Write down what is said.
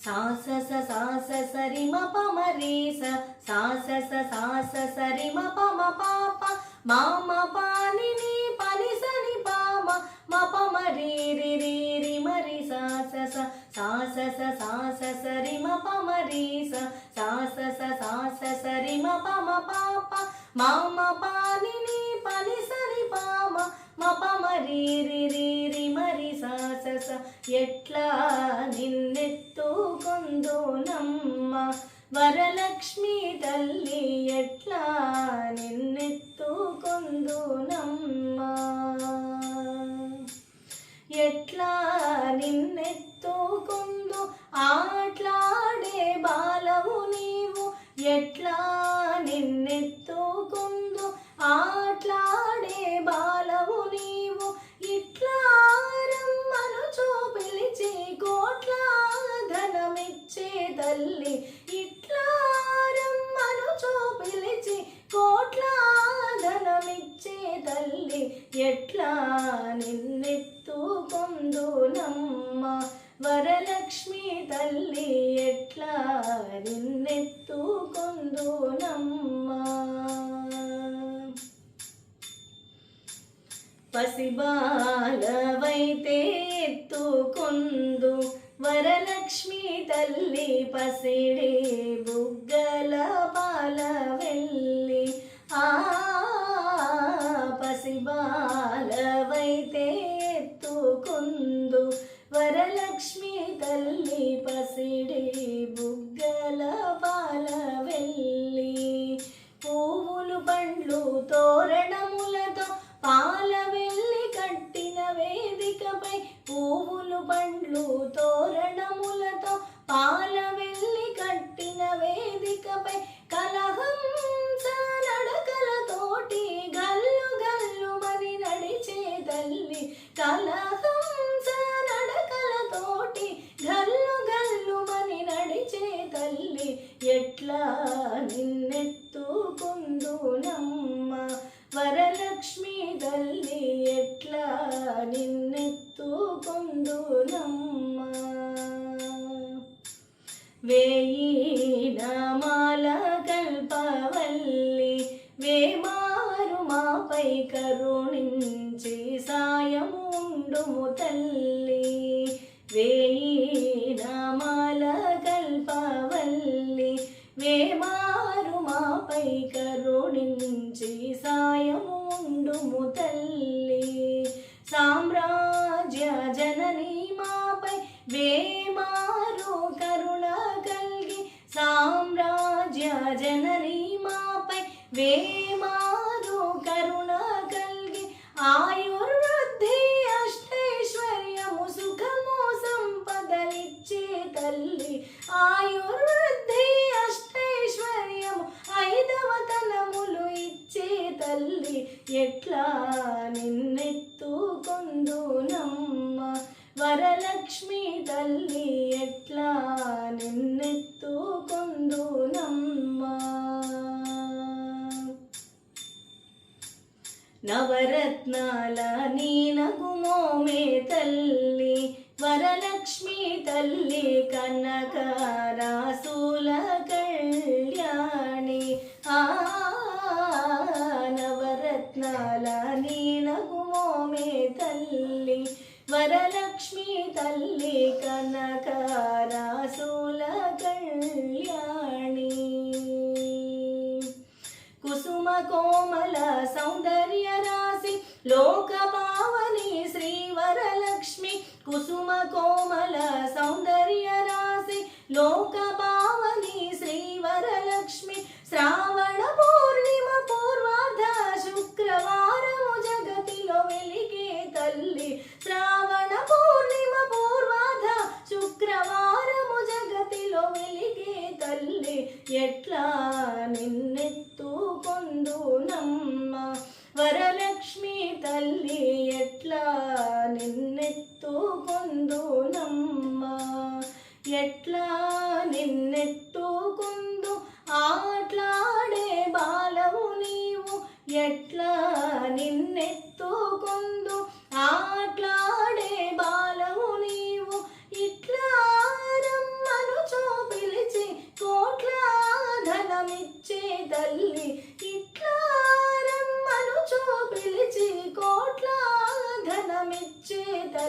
సాస సాస సరి మ పమ రే స. సాస సాస సరి మ పమ పాప మామ పాని నీ పని సని పామ మ. పమ రే రే రి రి మరి సాస స సాస స సాస సరి మ పమ రే స. సాస సాస సరి మ పమ పాప మామ పాని నీ పని సని పామ మ. పమ రే రే రి రి మరి సాస ఎట్లా నిన్నెట్ నమ్మ వరలక్ష్మి తల్లి ఎట్లా నిన్నెత్తుకొందు తల్లి ఇట్లారమ్మను చూపిలిచి కోట్ల ధనమిచ్చే తల్లి ఎట్లా నిన్నెత్తుకొందు నమ్మ వరలక్ష్మి తల్లి ఎట్లా నిన్నెత్తుకొందు నమ్మ పసిబాలవైతే ఎత్తుకొందు వరలక్ష్మి తల్లి పసిడి బుగ్గల బాల వెళ్ళి ఆ పసిబాలవైతే ఎత్తుకుందు. వరలక్ష్మి తల్లి పసిడి బుగ్గల బాల వెళ్ళి పూములు పండ్లు తోర పాల వెళ్ళి కట్టిన వేదికపై కలహంస నడకలతోటి గల్లు గల్లు మరి నడిచే తల్లి కలహంస వేయి కల్పవల్లి వేమారు మాపై కరుణించి సాయముండుము తల్లి. వేయి కల్పవల్లి వేమారు మాపై కరుణించి సాయముండుము తల్లి. జననీ మాపై వేమారు కరుణ కల్గి ఆయుర్వృద్ధి అష్టైశ్వర్యము సుఖము సంపదలిచ్చే తల్లి. ఆయుర్వృద్ధి అష్టైశ్వర్యము ఐదవ తనములు ఇచ్చే తల్లి. ఎట్లా నిన్నెత్తుకొందు నమ్మ వరలక్ష్మి తల్లి? నవరత్నాల నీనగుమోమే తల్లి వరలక్ష్మి తల్లి కనకరాసుల కళ్యాణి. ఆ నవరత్నాల నీనగుమోమే తల్లి వరలక్ష్మి తల్లి కనకరాసుల కళ్యాణి. కుసుమ కోమల సౌందర్య లోకపావని శ్రీవరలక్ష్మి కుసుమ కోమల సౌందర్య రాశి లోక